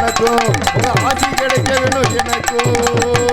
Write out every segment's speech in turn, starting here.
எனக்கும் ஆட்சி கிடைக்க வேண்டும் எனக்கும்.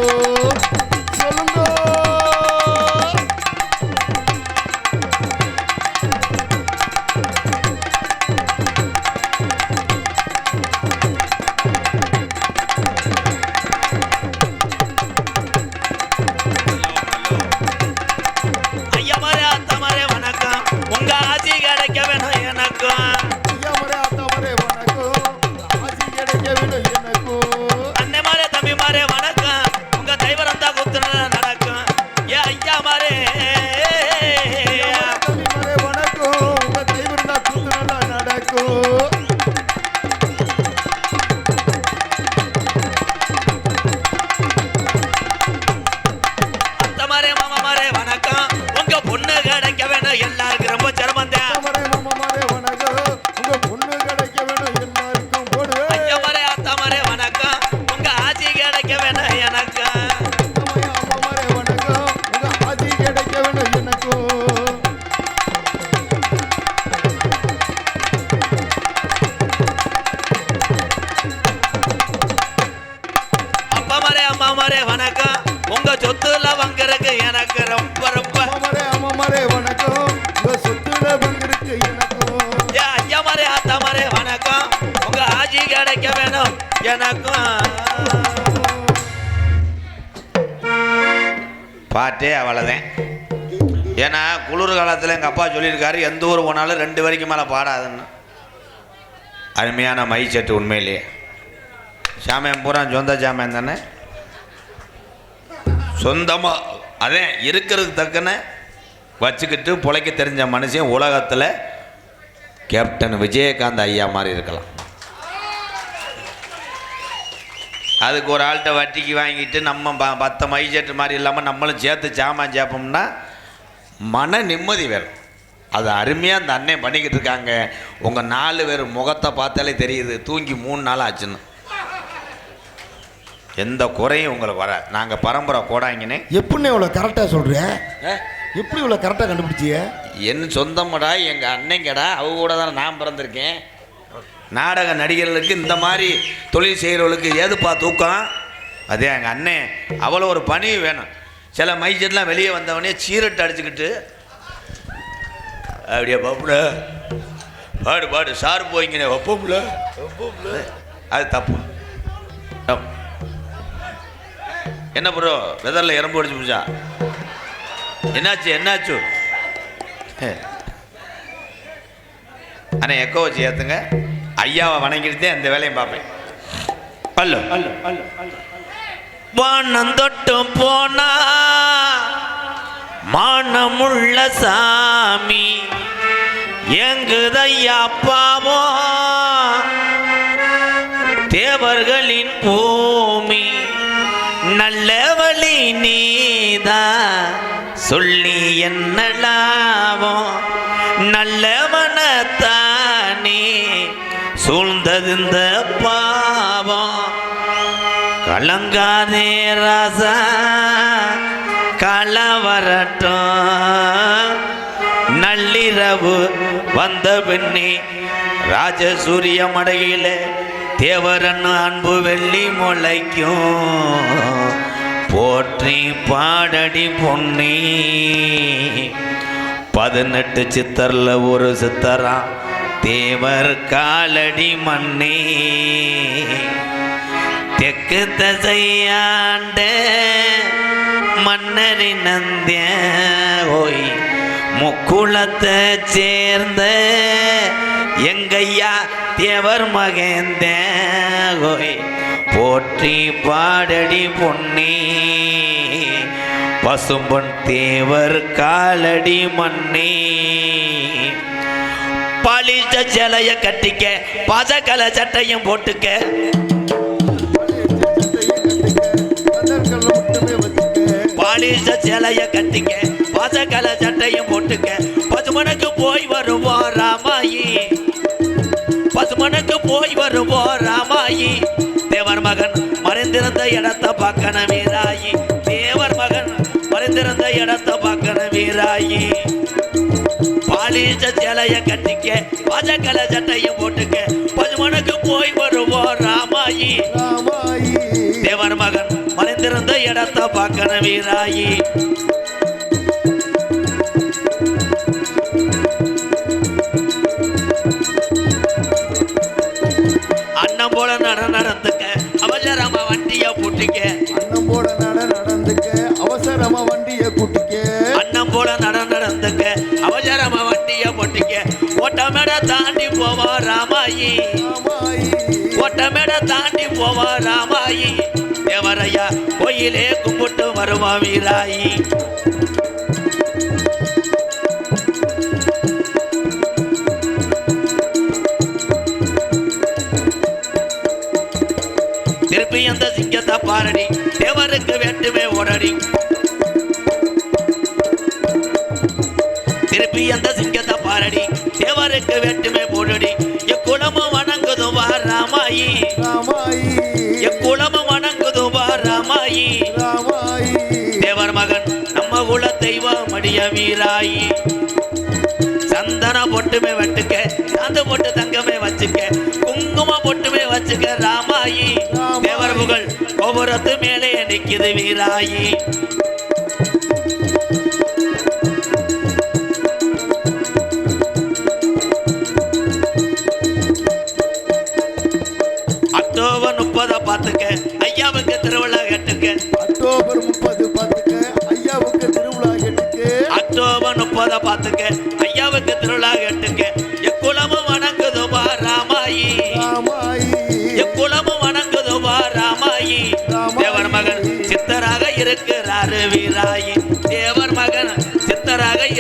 பொண்ணு வேணும் எல்லாருக்கும் கிடைக்க வேணும். எனக்கும். பாட்டே அவ்வளோதான் ஏன்னா குளிர் காலத்தில் எங்கள் அப்பா சொல்லியிருக்காரு எந்த ஊர் போனாலும் ரெண்டு வரைக்கும் மேலே பாடாதுன்னு. அருமையான மைச்சட்டு உண்மையிலேயே. சாமியம் பூரா சொந்த சாமியம் தானே? சொந்தமாக அதே இருக்கிறதுக்கு தக்கன வச்சுக்கிட்டு பிழைக்க தெரிஞ்ச மனுஷன் உலகத்தில் கேப்டன் விஜயகாந்த் ஐயா மாதிரி இருக்கலாம். அதுக்கு ஒரு ஆள்கிட்ட வட்டிக்கு வாங்கிட்டு நம்ம ப பத்த மைசெட்டு மாதிரி இல்லாமல் நம்மளும் சேர்த்து சாமான் சேர்ப்போம்னா மன நிம்மதி வேணும். அது அருமையாக அந்த அண்ணன் பண்ணிக்கிட்டு இருக்காங்க. உங்கள் நாலு பேர் முகத்தை பார்த்தாலே தெரியுது. தூங்கி மூணு நாள் ஆச்சுன்னு. எந்த குறையும் உங்களுக்கு வர நாங்கள் பரம்பரை கோடாங்கன்னு எப்படி இவ்வளோ கரெக்டாக சொல்ற எப்படி இவ்வளோ கரெக்டாக கண்டுபிடிச்சிய என் சொந்தமடா எங்கள் அன்னைங்கடா அவ கூட தான் நான் பிறந்திருக்கேன். நாடக நடிகர்களுக்கு இந்த மாதிரி தொழில் செய்கிறவர்களுக்கு ஏதுப்பா தூக்கம்? அதே எங்கள் அண்ணன் அவ்வளோ ஒரு பணி வேணும். சில மைஜெட்லாம் வெளியே வந்தவனே சீரட்டு அடிச்சுக்கிட்டு அப்படியே பப்புல பாடு பாடு சார் போய்ங்கண்ணே வைப்போம்ல வைப்போம்ல அது தப்பு. என்ன ப்ரோ வெதரில் எறும்பு அடிச்சு போச்சா? என்னாச்சு என்னாச்சு? அண்ணே எக்கோ வச்சு ஏற்றுங்க ஐயாவை வணங்கிட்டு அந்த வேலையும் பார்ப்பேன். பல்லு. வானம் தொட்டும் போனா மானமுள்ள சாமி எங்குதையா பாவோ? தேவர்களின் பூமி நல்ல வழி நீதா. சொல்லி என்ன லாபம் நல்ல இந்த பாவம். கலங்காதே ராசா கலவரட்டும் நள்ளிரவு வந்த பின்னி ராஜசூரிய மடையில தேவரன் அன்பு வெள்ளி முளைக்கும். போற்றி பாடடி பொன்னி. பதினெட்டு சித்தரில் ஒரு சித்தரான் தேவர் காலடி மண்ணே. தெற்கு தசையாண்ட மன்னரின் நந்திய ஓய் முக்குளத்தை சேர்ந்த எங்கையா தேவர் மகேந்த ஓய் போற்றி பாடடி பொன்னே. பசும்பொன் தேவர் காலடி மண்ணே. பழிச்ச சேலைய கட்டிக்க பசக்கல சட்டையும் போட்டுக்க. மட்டுமே பாலிச சேலைய கட்டிக்க பசக்கல சட்டையும் போட்டுக்க. பசுமனுக்கு போய் வருவோம் ராமாயி. பசுமனுக்கு போய் வருவோம் ராமாயி. தேவர் மகன் மறைந்திருந்த இடத்தை பார்க்கணும் வீராயி. தேவர் மகன் மறைந்திருந்த இடத்தை பார்க்கணும் வீராயி. பாலிச சேலைய கட்டிக்க பசக்கல சட்டையும் போட்டுக்க பசுமனுக்கு போய் வருவோம் ராமாயி ராமாயி. ராமாயி. தேவர் மகன் மறைந்திருந்த இடத்த பார்க்கணும் வீராயி. தாண்டி போவா ராமாயி. ராமாயி தாண்டி போவா ராமாயி. தேவரையா கோயிலே கும்பிட்டு வருவா வீராயி. திருப்பி அந்த சிங்கத்தை பாரடி. தேவருக்கு வேட்டுமே உடனடி திருப்பி அந்த சிங்கத்தை பாரடி. தேவருக்கு வேட்டுமே போடடி எக்குளமும் வணங்குதும் வா ராமாயி. ராமாயி. எக்குளமும் வணங்குதும் வா ராமாயி. ராமாயி. தேவர் மகன் நம்ம குல தெய்வம் அடிய வீராயி. சந்தன பொட்டுமே வெட்டுக்க சாந்து பொட்டு தங்கமே வச்சுக்க குங்கும பொட்டுமே வச்சுக்க ராமாயி. தேவர் புகழ் கோபுரத்து மேலே நிக்குது வீராயி.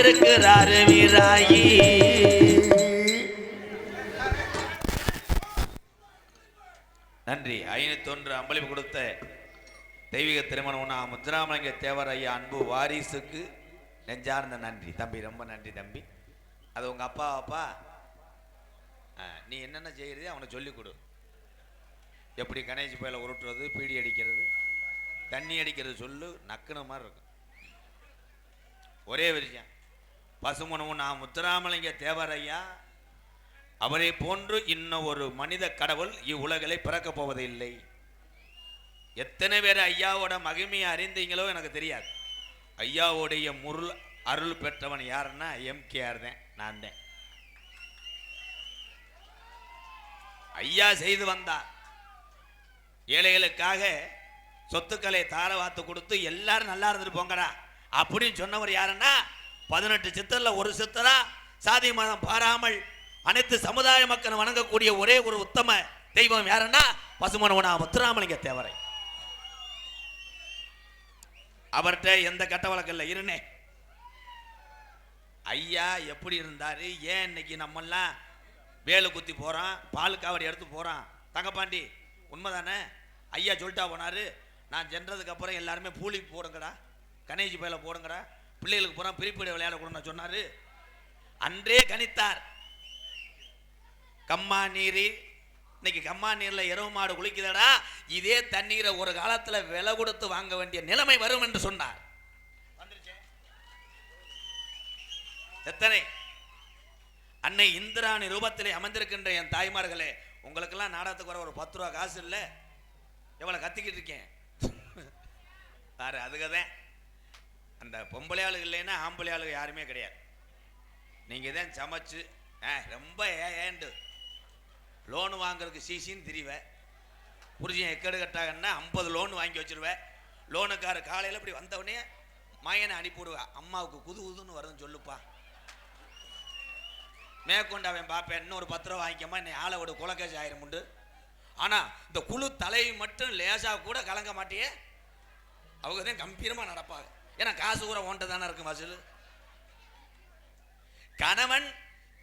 இருக்கிறாரு வீராயி. நன்றி. ஐநூத்தொன்று அம்பளிப்பு கொடுத்த தெய்வீக திருமணம் உண்ணா முத்துராமலிங்க தேவர் ஐயா அன்பு வாரிசுக்கு நெஞ்சார்ந்த நன்றி. தம்பி ரொம்ப நன்றி தம்பி. அது உங்கள் அப்பா அப்பா? ஆ, நீ என்னென்ன செய்கிறதே அவனை சொல்லிக் கொடு. எப்படி கணேஷ் பயில உருட்டுறது பீடி அடிக்கிறது தண்ணி அடிக்கிறது சொல்லு நக்குன மாதிரி இருக்கும். ஒரே விஷயம். பசுமனவு நான் முத்துராமலிங்க தேவரையா அவரை போன்று இன்னும் ஒரு மனித கடவுள் இவ்வுலகிலே பிறக்கப் போவதில்லை. எத்தனை பேர் ஐயாவோட மகிமையை அறிந்தீங்களோ எனக்கு தெரியாது. ஐயாவுடைய முருள் அருள் பெற்றவன் யாருன்னா எம்கேஆர் தான் நான் தான் ஐயா செய்து வந்தார். ஏழைகளுக்காக சொத்துக்களை தாரவாத்து கொடுத்து எல்லாரும் நல்லா இருந்துட்டு போங்கடா. அப்படின்னு சொன்னவர் யாருன்னா பதினெட்டு சித்தரில் ஒரு சித்தரா சாதி மதம் பாராமல் அனைத்து சமுதாய மக்கள் வணங்கக்கூடிய ஒரே ஒரு உத்தம தெய்வம் யாருன்னா பசுமனவனா முத்துராமலிங்க தேவரை. அவர்கிட்ட எந்த கட்ட வழக்கம் இல்லை இருனே. ஐயா எப்படி இருந்தாரு? ஏன் இன்னைக்கு நம்மெல்லாம் வேலை குத்தி போகிறோம் பால் காவடி எடுத்து போகிறோம் தங்கப்பாண்டி உண்மைதானே? ஐயா சொல்லிட்டா போனார் நான் சென்றதுக்கப்புறம் எல்லாருமே பூலி போடுங்கடா கணேஜி பயில போடுங்கடா பிள்ளைகளுக்கு போறான் பிரிப்பீடு விளையாடக்கூடாதுன்னு சொன்னார். அன்றே கணித்தார். கம்மா நீரி. இன்னைக்கு கம்மா நீரில் இரவு மாடு குளிக்குதடா. இதே தண்ணீரை ஒரு காலத்தில் விலை கொடுத்து வாங்க வேண்டிய நிலைமை வரும் என்று சொன்னார். எத்தனை? அன்னை இந்திராணி ரூபத்திலே அமர்ந்திருக்கின்ற என் தாய்மார்களே உங்களுக்கெல்லாம் நாடகத்துக்கு வர ஒரு பத்து ரூபா காசு இல்லை? எவ்வளோ கத்திக்கிட்டு இருக்கேன்? பார் அதுக்கு தான் அந்த பொம்பளை ஆளுங்க இல்லைன்னா ஆம்பளை ஆளுங்க யாருமே கிடையாது. நீங்கள் தான் சமைச்சு ஆ ரொம்ப ஏண்டு லோன் வாங்குறதுக்கு சிசின்னு திரிவேன் புரிஞ்சன் எக்கடு கட்டாங்கன்னா ஐம்பது லோன் வாங்கி வச்சிருவேன் லோனுக்கார காலையில் இப்படி வந்தவொடனே மயனை அனுப்பிவிடுவேன் அம்மாவுக்கு குது குதுன்னு வருதுன்னு சொல்லுப்பா. மேற்கொண்டு அவன் பார்ப்பேன் இன்னொரு பத்து ரூபா வாங்கிக்கமா என்னை ஆளை விட குலக்கேஜ் ஆயிரம் உண்டு. ஆனால் இந்த குழு தலையை மட்டும் லேசாக கூட கலங்க மாட்டியே. அவங்க தான் கம்பீரமாக நடப்பாங்க. ஏன்னா காசு கூட ஓன்ட்ட தானே இருக்கும் வசூல் கணவன்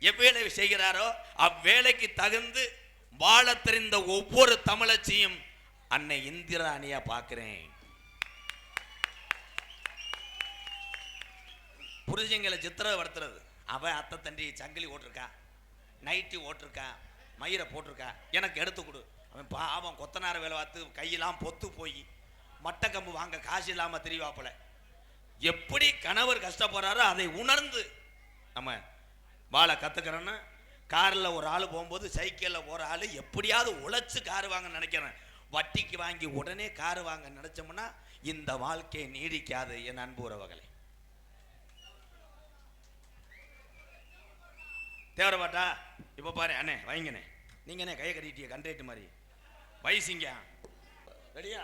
எவ்வேளை செய்கிறாரோ அவ்வேளைக்கு தகுந்து வாழத் தெரிந்த ஒவ்வொரு தமிழச்சியும் அன்னை இந்திராணியா பார்க்கிறேன் புரிஞ்சங்களை சித்திரப்படுத்துறது அவன் அத்தை தண்டி சங்கிலி ஓட்டிருக்கா நைட்டி ஓட்டிருக்கா மயிரை போட்டிருக்கா எனக்கு எடுத்து கொடு. அவன் பாவம் கொத்தனார வேலை பார்த்து கையெல்லாம் பொத்து போய் மட்டக்கம்பு வாங்க காசு இல்லாம தெரியவாப்புல எப்படி கணவர் கஷ்டப்படுறாரோ அதை உணர்ந்து நம்ம வாழ கற்றுக்கிறோன்னா காரில் ஒரு ஆள் போகும்போது சைக்கிளில் போகிற ஆள் எப்படியாவது உழைச்சி கார் வாங்க நினைக்கிறேன். வட்டிக்கு வாங்கி உடனே கார் வாங்க நினச்சோம்னா இந்த வாழ்க்கையை நீடிக்காது என் அன்பு உறவுகளை. தேவரபாட்டா இப்போ பாரு அண்ணே வைங்கண்ணே. நீங்கண்ணே கையை கட்டிட்டிய கண்டேட்டு மாதிரி. வயசுங்க ரெடியா?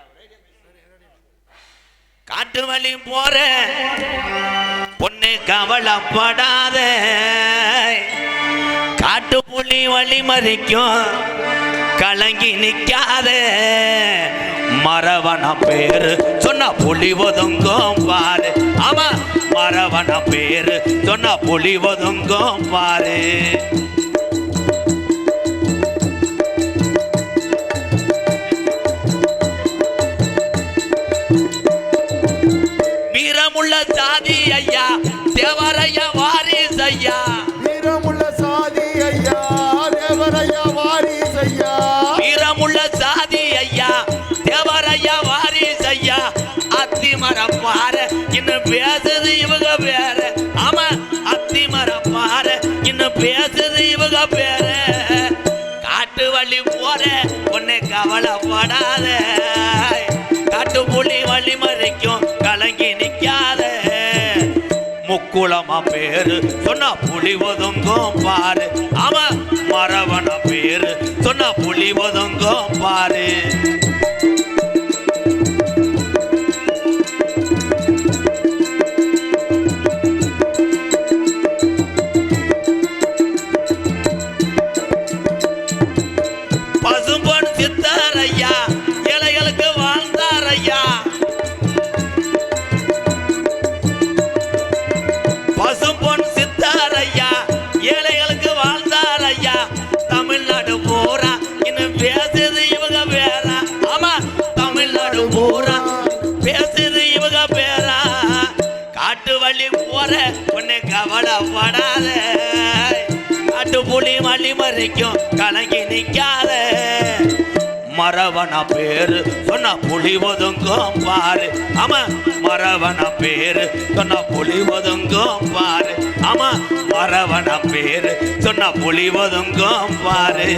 காட்டு வழி போற. பொண்ணு கவலைப்படாத. காட்டு புலி வழி மறிக்கும். கலங்கி நிற்காத மரவன பேரு சொன்ன புலி ஒதுங்கும் பாரு. ஆமா மரவன பேரு சொன்ன புலி ஒதுங்கும் பாரு. ஐயா தேவரைய வாரிசு ஐயா வீரமுள்ள சாதி ஐயா தேவரையா வாரிசையா. வீரமுள்ள சாதி ஐயா தேவரைய வாரிசு ஐயா அத்தி மரம் பாரு இன்னும் பேசுது இவங்க பேரு? ஆமா அத்தி மரம் பாரு இன்னும் பேசுது இவங்க பேரு? காட்டு வழி போற உன்னை கவலைப்படாத. காட்டு புலி வழி மறைக்கும் கலங்கி நிக்காத முக்குளமா பேரு. சொன்னா புலி ஒதுங்கும் பாரு. ஆமா மரவன பேரு. சொன்னா புலி ஒதுங்கும் பாரு. வர உன்னை கவலைப்படாத. காட்டு புலி வழி மறைக்கும் கலங்கி நிற்காத மரவன பேரு சொன்ன புலி ஒதுங்கும் பாரு. ஆமா மரவன பேரு சொன்ன புலி ஒதுங்கும் பாரு. ஆமா மரவன பேரு சொன்ன புலி ஒதுங்கும் பாரு.